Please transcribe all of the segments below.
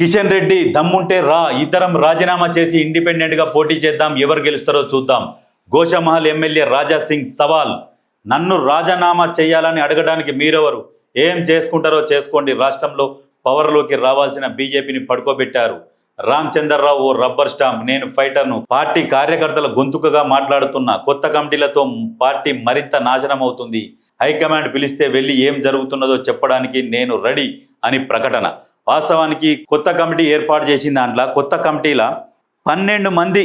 కిషన్ రెడ్డి దమ్ముంటే రా ఇద్దరం రాజీనామా చేసి ఇండిపెండెంట్గా పోటీ చేద్దాం ఎవరు గెలుస్తారో చూద్దాం. గోషమహల్ ఎమ్మెల్యే రాజా సింగ్ సవాల్. నన్ను రాజీనామా చేయాలని అడగడానికి మీరెవరు? ఏం చేసుకుంటారో చేసుకోండి రాష్ట్రంలో పవర్లోకి రావాల్సిన బీజేపీని పడుకోబెట్టారు. రామచంద్రరావు ఓ రబ్బర్ స్టాంప్. నేను ఫైటర్ను. పార్టీ కార్యకర్తల గొంతుకగా మాట్లాడుతున్నా కొత్త కమిటీలతో పార్టీ మరింత నాశనం అవుతుంది హైకమాండ్ పిలిస్తే వెళ్ళి ఏం జరుగుతున్నదో చెప్పడానికి నేను రెడీ అని ప్రకటన. వాస్తవానికి కొత్త కమిటీ ఏర్పాటు చేసిన దాంట్లో కొత్త కమిటీల పన్నెండు మంది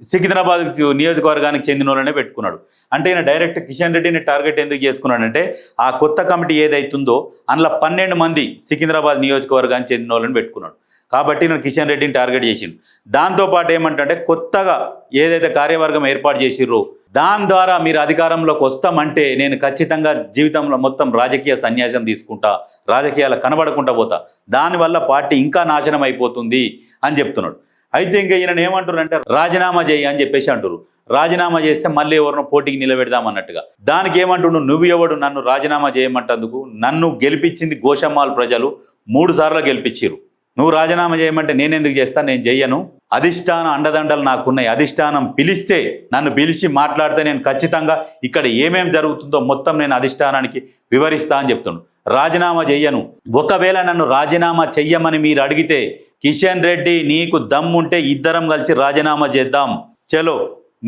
సికింద్రాబాద్ నియోజకవర్గానికి చెందిన వాళ్ళనే పెట్టుకున్నాడు. అంటే ఈయన డైరెక్ట్ కిషన్ రెడ్డిని టార్గెట్ ఎందుకు చేసుకున్నాడంటే ఆ కొత్త కమిటీ ఏదైతుందో అందులో పన్నెండు మంది సికింద్రాబాద్ నియోజకవర్గానికి చెందిన వాళ్ళని పెట్టుకున్నాడు. కాబట్టి నేను కిషన్ రెడ్డిని టార్గెట్ చేసిండు. దాంతోపాటు ఏమంటే కొత్తగా ఏదైతే కార్యవర్గం ఏర్పాటు చేసిర్రో దాని ద్వారా మీరు అధికారంలోకి వస్తామంటే నేను ఖచ్చితంగా జీవితంలో మొత్తం రాజకీయ సన్యాసం తీసుకుంటా రాజకీయాలు కనబడకుండా పోతా. దానివల్ల పార్టీ ఇంకా నాశనం అయిపోతుంది అని చెప్తున్నాడు. అయితే ఇంకా ఈయన ఏమంటున్నారంటే రాజీనామా చేయి అని చెప్పేసి అంటారు రాజీనామా చేస్తే మళ్ళీ ఎవరినో పోటీకి నిలబెడదాం అన్నట్టుగా. దానికి ఏమంటుండు నువ్వు ఎవడు నన్ను రాజీనామా చేయమంటందుకు నన్ను గెలిపించింది గోషమ్మాల్ ప్రజలు మూడు సార్లు గెలిపించారు నువ్వు రాజీనామా చేయమంటే నేను ఎందుకు చేస్తాను నేను చెయ్యను అధిష్టాన అండదండలు నాకున్నాయి. అధిష్టానం పిలిస్తే నన్ను పిలిచి మాట్లాడితే నేను ఖచ్చితంగా ఇక్కడ ఏమేం జరుగుతుందో మొత్తం నేను అధిష్టానానికి వివరిస్తా అని చెప్తుండు. రాజీనామా చెయ్యను ఒకవేళ నన్ను రాజీనామా చెయ్యమని మీరు అడిగితే కిషన్ రెడ్డి నీకు దమ్ముంటే ఇద్దరం కలిసి రాజీనామా చేద్దాం. చలో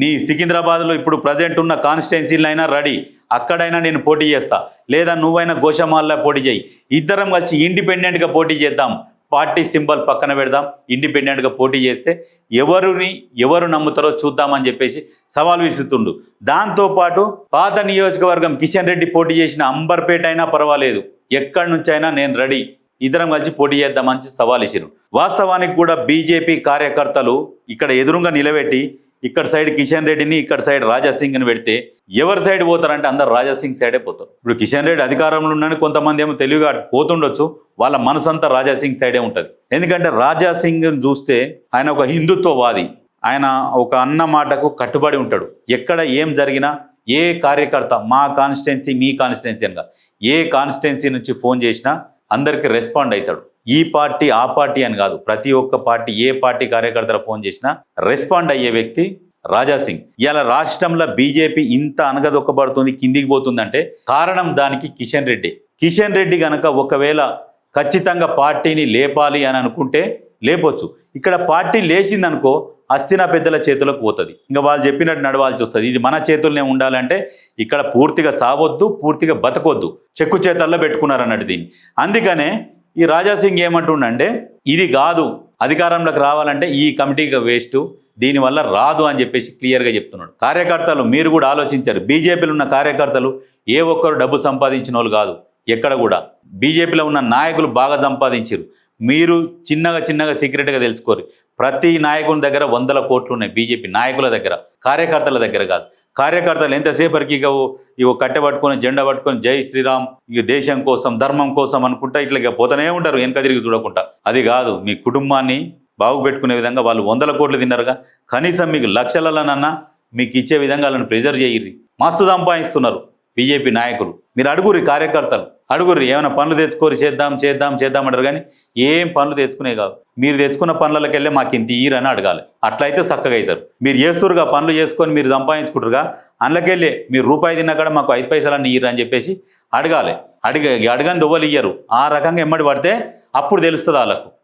నీ సికింద్రాబాద్లో ఇప్పుడు ప్రజెంట్ ఉన్న కాన్స్టిట్యున్సీలైనా రెడీ. అక్కడైనా నేను పోటీ చేస్తా. లేదా నువ్వైనా గోషమాల్లో పోటీ చేయి. ఇద్దరం కలిసి ఇండిపెండెంట్గా పోటీ చేద్దాం. పార్టీ సింబల్ పక్కన పెడదాం. ఇండిపెండెంట్గా పోటీ చేస్తే ఎవరిని ఎవరు నమ్ముతారో చూద్దామని చెప్పేసి సవాల్ విసురుతుండు. దాంతోపాటు పాత నియోజకవర్గం కిషన్ రెడ్డి పోటీ చేసిన అంబర్పేట అయినా పర్వాలేదు. ఎక్కడి నుంచైనా నేను రెడీ. ఇద్దరం కలిసి పోటీ చేద్దామని సవాల్ ఇచ్చిరు వాస్తవానికి కూడా బీజేపీ కార్యకర్తలు ఇక్కడ ఎదురుగా నిలబెట్టి ఇక్కడ సైడ్ కిషన్ రెడ్డిని ఇక్కడ సైడ్ రాజా సింగ్ని పెడితే ఎవరి సైడ్ పోతారంటే అందరు రాజా సింగ్ సైడే పోతారు. ఇప్పుడు కిషన్ రెడ్డి అధికారంలో ఉన్నాను కొంతమంది ఏమో తెలివిగా పోతుండొచ్చు వాళ్ళ మనసంతా రాజా సింగ్ సైడే ఉంటుంది. ఎందుకంటే రాజా సింగ్ చూస్తే ఆయన ఒక హిందుత్వవాది. ఆయన ఒక అన్న మాటకు కట్టుబడి ఉంటాడు. ఎక్కడ ఏం జరిగినా ఏ కార్యకర్త మా కాన్స్టిట్యున్సీ మీ కాన్స్టిట్యున్సీ అనగా ఏ కాన్స్టిట్యున్సీ నుంచి ఫోన్ చేసినా అందరికి రెస్పాండ్ అవుతాడు ఈ పార్టీ ఆ పార్టీ అని కాదు. ప్రతి ఒక్క పార్టీ ఏ పార్టీ కార్యకర్తలు ఫోన్ చేసినా రెస్పాండ్ అయ్యే వ్యక్తి రాజా సింగ్. ఇలా రాష్ట్రంలో బీజేపీ ఇంత అనగదొక్కబడుతుంది కిందికి పోతుందంటే కారణం దానికి కిషన్ రెడ్డి. కిషన్ రెడ్డి గనక ఒకవేళ ఖచ్చితంగా పార్టీని లేపాలి అని అనుకుంటే లేపొచ్చు. ఇక్కడ పార్టీ లేచిందనుకో అస్థినా పెద్దల చేతులకు పోతుంది. ఇంకా వాళ్ళు చెప్పినట్టు నడవాల్సి వస్తుంది. ఇది మన చేతుల్లోనే ఉండాలంటే ఇక్కడ పూర్తిగా సావద్దు పూర్తిగా బతకొద్దు. చెక్కు చేతల్లో పెట్టుకున్నారు అన్నట్టు దీన్ని. అందుకనే ఈ రాజాసింగ్ ఏమంటుండంటే ఇది కాదు అధికారంలోకి రావాలంటే ఈ కమిటీగా వేస్ట్ దీనివల్ల రాదు అని చెప్పేసి క్లియర్గా చెప్తున్నాడు. కార్యకర్తలు మీరు కూడా ఆలోచించారు. బీజేపీలో ఉన్న కార్యకర్తలు ఏ ఒక్కరు డబ్బు సంపాదించిన వాళ్ళు కాదు ఎక్కడ కూడా. బీజేపీలో ఉన్న నాయకులు బాగా సంపాదించారు మీరు చిన్నగా చిన్నగా సీక్రెట్గా తెలుసుకోరు. ప్రతి నాయకుని దగ్గర వందల కోట్లు ఉన్నాయి బీజేపీ నాయకుల దగ్గర కార్యకర్తల దగ్గర కాదు. కార్యకర్తలు ఎంతసేపటికి ఇక ఓ- ఇగో కట్టె పట్టుకొని జెండా పట్టుకొని జై శ్రీరామ్ ఇక దేశం కోసం ధర్మం కోసం అనుకుంటా ఇట్లా ఇక పోతూనే ఉంటారు వెనక తిరిగి చూడకుండా. అది కాదు మీ కుటుంబాన్ని బాగుపెట్టుకునే విధంగా వాళ్ళు వందల కోట్లు తిన్నారుగా. కనీసం మీకు లక్షలనన్నా మీకు ఇచ్చే విధంగా వాళ్ళని ప్రెజర్ చేయర్రి. మస్తు సంపాదిస్తున్నారు. బీజేపీ నాయకులు. మీరు అడుగురి కార్యకర్తలు అడుగురి ఏమైనా పనులు తెచ్చుకొని చేద్దాం చేద్దాం చేద్దాం అంటారు కానీ ఏం పనులు తెచ్చుకునే కాదు. మీరు తెచ్చుకున్న పనులకెళ్ళి మాకు ఇంత ఈరని అడగాలి. అట్లయితే చక్కగా అవుతారు. మీరు చేస్తురుగా పనులు చేసుకొని మీరు సంపాదించుకుంటారుగా అందులోకెళ్ళి మీరు రూపాయి తిన్నా మాకు ఐదు పైసలన్నీ ఇయ్యరు అని చెప్పేసి అడగాలి. అడిగ అడగని దువ్వలు ఇయ్యరు. ఆ రకంగా ఎమ్మడి పడితే అప్పుడు తెలుస్తుంది వాళ్ళకు.